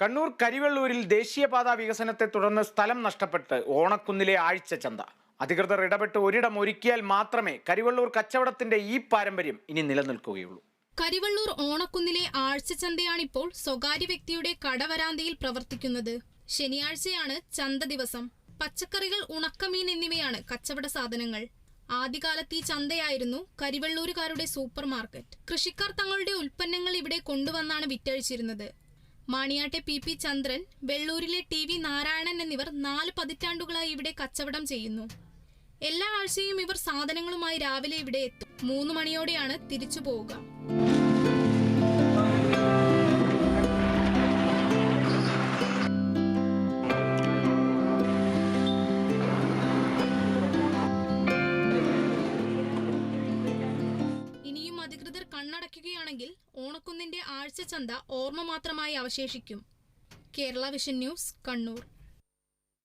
കണ്ണൂർ കരിവെള്ളൂരിൽ ദേശീയപാതാ വികസനത്തെ തുടർന്ന് സ്ഥലം നഷ്ടപ്പെട്ട് ഓണക്കുന്നിലെ ആഴ്ച ചന്ത. അധികൃതർ ഇടപെട്ട് ഒരിടം ഒരുക്കിയാൽ മാത്രമേ കരിവെള്ളൂർ കച്ചവടത്തിന്റെ ഈ പാരമ്പര്യം ഇനി നിലനിൽക്കുകയുള്ളൂ. കരിവെള്ളൂർ ഓണക്കുന്നിലെ ആഴ്ചച്ചന്തയാണിപ്പോൾ സ്വകാര്യ വ്യക്തിയുടെ കടവരാന്തയിൽ പ്രവർത്തിക്കുന്നത്. ശനിയാഴ്ചയാണ് ചന്ത ദിവസം. പച്ചക്കറികൾ ഉണക്കമീൻ എന്നിവയാണ് കച്ചവട സാധനങ്ങൾ. ആദ്യകാലത്ത് ഈ ചന്തയായിരുന്നു കരിവെള്ളൂരുകാരുടെ സൂപ്പർ മാർക്കറ്റ് കൃഷിക്കാർ തങ്ങളുടെ ഉൽപ്പന്നങ്ങൾ ഇവിടെ കൊണ്ടുവന്നാണ് വിറ്റഴിച്ചിരുന്നത്. മാണിയാട്ടെ പി പി ചന്ദ്രൻ വെള്ളൂരിലെ ടി വി നാരായണൻ എന്നിവർ നാല് പതിറ്റാണ്ടുകളായി ഇവിടെ കച്ചവടം ചെയ്യുന്നു. എല്ലാ ആഴ്ചയും ഇവർ സാധനങ്ങളുമായി രാവിലെ ഇവിടെ എത്തും. മൂന്ന് മണിയോടെയാണ് തിരിച്ചു പോവുക. കണ്ണടയ്ക്കുകയാണെങ്കിൽ ഓണക്കുന്നിന്റെ ആഴ്ച ചന്ത ഓർമ്മ മാത്രമായി അവശേഷിക്കും. Kerala Vision News Kannur.